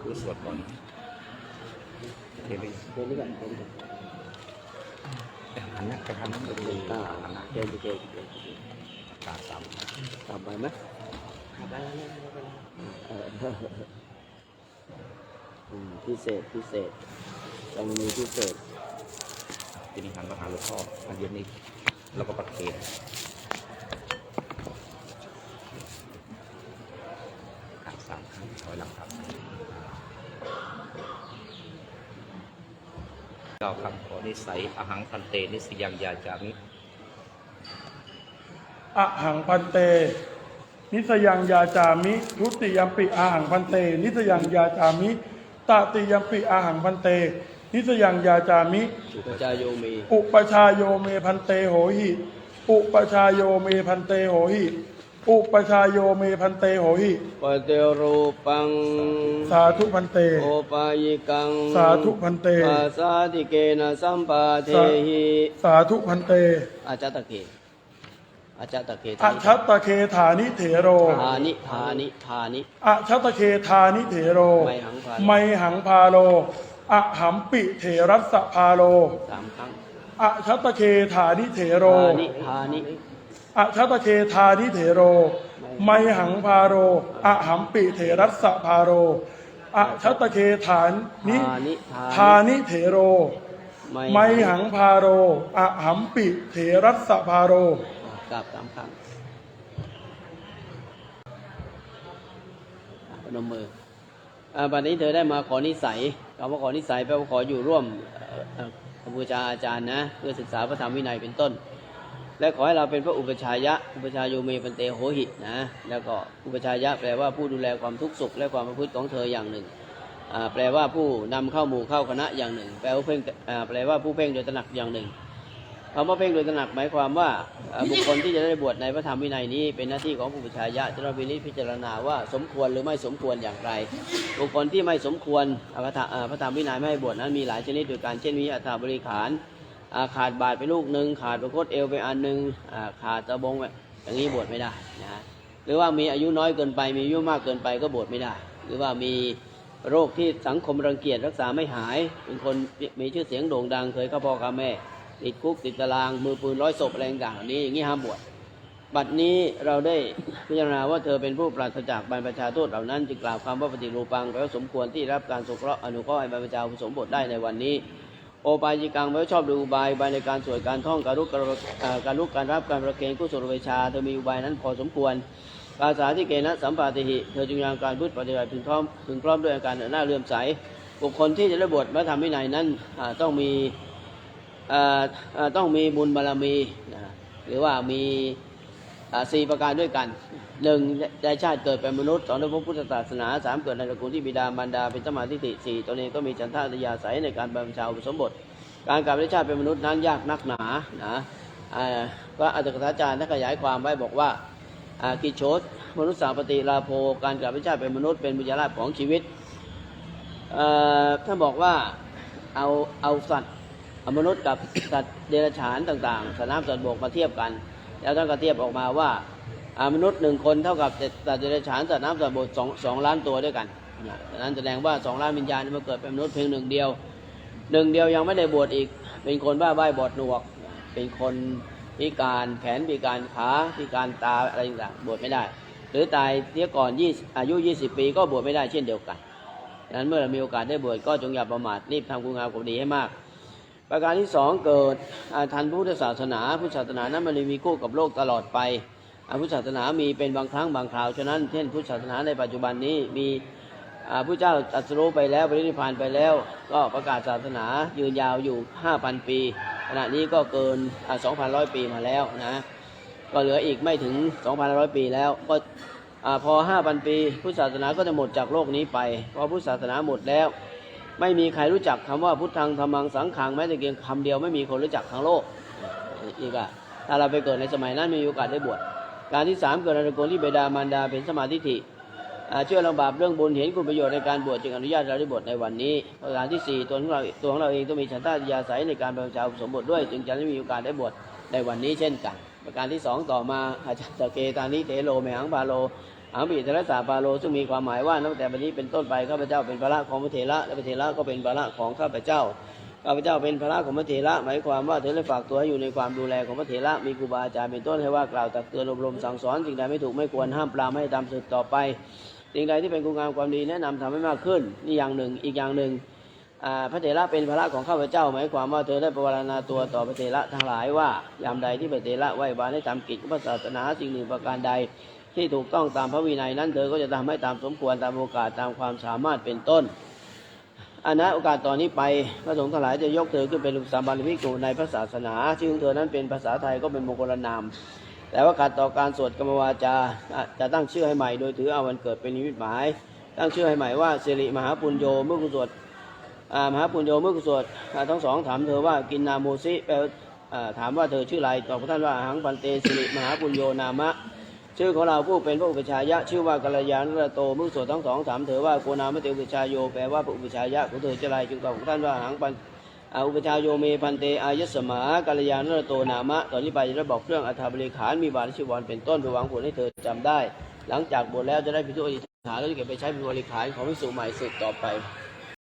ผู้สวดก่อนเทไปเดินด้วยกันเดินด้วยกันหันหน้าไปทางนั้นเลยเดินก้าวเดินไปเดินไปเดินกาสามกลับไปไหมเอออืมพิเศษพิเศษต้องมีพิเศษทีนี้หันมาหาหลวงพ่ออันเย็นนี้แล้วก็ประเคนกา สามครั้งถอยหลังครับเก้าคำขอนิสัยอหังพันเตนิสยังยาจามิอะหังพันเต นิสยังยาจามิ ทุติยมปิอาหังพันเต นิสยังยาจามิตติยมปิอาหังพันเต นิสยังยาจามิ อุปจายโยมีอุปชายโยเมพันเตโหหิ อุปชายโยเมพันเตโหหิ อุปชายโยเมพันเตโหหิปเตรูปัง สาธุพันเต โอปายิกัง สาธุพันเตอาสาติเกนะสัมปาเทหิสาธุพันเต อาจตะเกอาจตะเกอะชัตตะเคธานิเถโรทานิทานิทานิอะชัตตะเคธานิเถโร ไมหังพาโลไมหังพาโลอะหัมปิเถรัสสะพาโลสามครั้งอะชัตตะเคธานิเถโรทานิทานิ อะชัตตะเคธานิเถโร ไมหังพาโรอะหัมปิเถรัสสะพาโรอะชัตตะเคฐานนิทานิทานิเถโร ไมหังพาโรอะหัมปิเถรัสสะพาโรกราบสามครั้งพนมมืออ่าบัดนี้เธอได้มาขอนิสัยคำว่าขอนิสัยแปลว่าขออยู่ร่วมบูชาอาจารย์นะ เพื่อศึกษาพระธรรมวินัยเป็นต้น และขอให้เราเป็นพระอุปชายะ อุปชายโยเมปันเตโหหินะ แล้วก็อุปชายะแปลว่าผู้ดูแลความทุกข์สุข และความประพฤติของเธออย่างหนึ่ง แปลว่าผู้นำเข้าหมู่เข้าคณะอย่างหนึ่ง แปลว่าเพ่งแปลว่าผู้เพ่งโดยตระหนักอย่างหนึ่งคำว่าเพ่งโดยตระหนักหมายความว่าบุคคลที่จะได้บวชในพระธรรมวินัยนี้ เป็นหน้าที่ของผู้อุปชายะจะต้องพินิจพิจารณาว่าสมควรหรือไม่สมควรอย่างไร บุคคลที่ไม่สมควรพระธรรมวินัยไม่ให้บวชนั้นมีหลายชนิดโดยการเช่นมีอัฐบริขาร ขาดบาทไปลูกหนึ่งขาดประคตเอวไปอันหนึ่งขาดตะบงไปอย่างนี้บวชไม่ได้นะหรือว่ามีอายุน้อยเกินไปมีอายุมากเกินไปก็บวชไม่ได้ หรือว่ามีโรคที่สังคมรังเกียจรักษาไม่หาย เป็นคนมีชื่อเสียงโด่งดังเคยเข้าพ่อเข้าแม่ติดคุกติดตารางมือปืนร้อยศพอะไรต่างๆนี้อย่างนี้ห้ามบวชบัดนี้เราได้พิจารณาว่าเธอเป็นผู้ปราศจากบรรพชาโทษเหล่านั้นจึงกล่าวคำว่าปฏิรูปังแปลว่าสมควรที่รับการสงเคราะห์อนุเคราะห์ให้บรรพชาอุปสมบทได้ในวันนี้ โอปายิกังแปลว่ชอบดูอุบายอุบายในการสวดการท่องการลุกการการลุกการรับการประเคนกุศลเวชาเธอมีอุบายนั้นพอสมควรภาษาที่เกณะสัมปาติหิ เธอจึงยังการพูดปฏิบัติถึงพร้อมถึงพร้อมด้วยอาการหน้าเลื่อมใส บุคคลที่จะได้บวชพระธรรมวินัยนั้นต้องมีต้องมีบุญบารมี หรือว่ามี สี่ประการด้วยกันหนึ่งได้ชาติเกิดเป็นมนุษย์สองได้พบพุทธศาสนาสามเกิดในตระกูลที่บิดามารดาเป็นสมาธิฏฐิสี่ตนเองก็มีฉันทะอัตยาศัยในการบรรพชาอุปสมบท การกลับได้ชาติเป็นมนุษย์นั้นยากนักหนานะอ่าพระอัตถกถาจารย์ท่านขยายความไว้บอกว่ากิจโชตมนุษย์สาปฏิลาโภการกลับได้ชาติเป็นมนุษย์เป็นบุญญาลาภของชีวิตท่านบอกว่าเอาเอาสัตว์มนุษย์กับสัตว์เดรัจฉานต่างๆสัตว์น้ำสัตว์บกมาเทียบกัน แล้วท่านก็เทียบออกมาว่ามนุษย์หนึ่งคนเท่ากับสัตว์เดรัจฉานสัตว์น้ำสัตว์บกสองสองล้านตัวด้วยกันนะดังนั้นแสดงว่าสองล้านวิญญาณนี่มาเกิดเป็นมนุษย์เพียงหนึ่งเดียวหนึ่งเดียวยังไม่ได้บวชอีก เป็นคนบ้าใบ้บอดหนวก เป็นคนพิการแขนพิการขาพิการตาอะไรต่างๆบวชไม่ได้ หรือตายเสียก่อน20อายุ 20 ปีก็บวชไม่ได้เช่นเดียวกันดังนั้นเมื่อเรามีโอกาสได้บวชก็จงอย่าประมาทรีบทำคุณงามความดีให้มาก ประการที่สองเกิดอ่าทันพุทธศาสนาพุทธศาสนานั้นมันเลยมีคู่กับโลกตลอดไปพุทธศาสนามีเป็นบางครั้งบางคราว ฉะนั้น เช่นพุทธศาสนาในปัจจุบันนี้มีผู้เจ้าตรัสรู้ไปแล้วปรินิพานไปแล้ว ก็ประกาศศาสนายืนยาวอยู่ 5,000 ปี ขณะนี้ก็เกินอ่า2,100 ปีมาแล้วนะก็เหลืออีกไม่ถึง 2,100 ปีแล้วก็อ่าพอ 5,000 ปี พุทธศาสนาก็จะหมดจากโลกนี้ไปพอพุทธศาสนาหมดแล้ว ไม่มีใครรู้จักคำว่าพุทธังธรรมังสังขังแม้แต่เพียงคำเดียวไม่มีคนรู้จักทั้งโลกอีกอะถ้าเราไปเกิดในสมัยนั้นมีโอกาสได้บวชการที่สามเกิดในตระกูลที่เบดามารดาเป็นสมาธิฐิอ่าเชื่อลำบากเรื่องบุญเห็นคุณประโยชน์ในการบวชจึงอนุญาตเราได้บวชในวันนี้ประการที่สี่ตัวของเราตัวของเราเองต้องมีฉันทายาศัยในการป็นชาสมบทด้วย จึงจะได้มีโอกาสได้บวชในวันนี้เช่นกัน ประการที่สองต่อมาอาจารย์สเกตานิเตโลเมหังพาโล อาบิเทระสาปาโลซึ่งมีความหมายว่าตั้งแต่บัดนี้เป็นต้นไปข้าพเจ้าเป็นภาระของพระเถระและพระเถระก็เป็นภาระของข้าพเจ้าข้าพเจ้าเป็นภาระของพระเถระหมายความว่าเธอได้ฝากตัวอยู่ในความดูแลของพระเถระมีครูบาอาจารย์เป็นต้นให้ว่ากล่าวตักเตือนอบรมสั่งสอนสิ่งใดไม่ถูกไม่ควรห้ามปรามให้ทำสืบต่อไปสิ่งใดที่เป็นคุณงามความดีแนะนำทำให้มากขึ้นนี่อย่างหนึ่งอีกอย่างหนึ่งพระเถระเป็นภาระของข้าพเจ้าหมายความว่าเธอได้ประวรณาตัวต่อพระเถระทั้งหลายว่ายามใดที่พระเถระไหว้วานให้ทำกิจของพระศาสนาสิ่งหนึ่งประการใด ที่ถูกต้องตามพระวินัยนั้นเธอก็จะทำให้ตามสมควรตามโอกาสตามความสามารถเป็นต้นอันนะโอกาสตอนนี้ไปพระสงฆ์ทั้งหลายจะยกเธอขึ้นเป็นลูกสามบาลภิกษุในพระศาสนาชื่อของเธอนั้นเป็นภาษาไทยก็เป็นมงคลนาม แต่ว่าการต่อการสวดกรรมวาจาจะตั้งชื่อให้ใหม่โดยถือเอาวันเกิดเป็นนิมิตหมาย ตั้งชื่อให้ใหม่ว่าสิริมหาปุญโญเมื่อกุศลอ่ามหาปุญโญเมื่อกุศลทั้งสองถามเธอว่ากินนาโมซิแปลถามว่าเธอชื่ออะไรตอบพระท่านว่าหังปันเตสิริมหาปุญโญนามะ ชื่อของเราผู้เป็นพระอุปชายะ ชื่อว่ากัลยาณรโตมุสวดทั้งสองถามเธอว่าโกนามะเตอุปชายโยแปลว่าพระอุปชายะของเธอจะไรจึงตอบของท่านว่าหังปันอุปชายโยเมพันเตอายสมากัลยาณรโตนามะตอนนี้ไปจะได้บอกเครื่องอัฐบริขารมีบาทชิวรเป็นต้นเพื่อหวังผลให้เธอจำได้ หลังจากบวชแล้วจะได้พิจารณาแล้วจะเก็บไปใช้เป็นบริขารของวิสุใหม่สืบต่อไป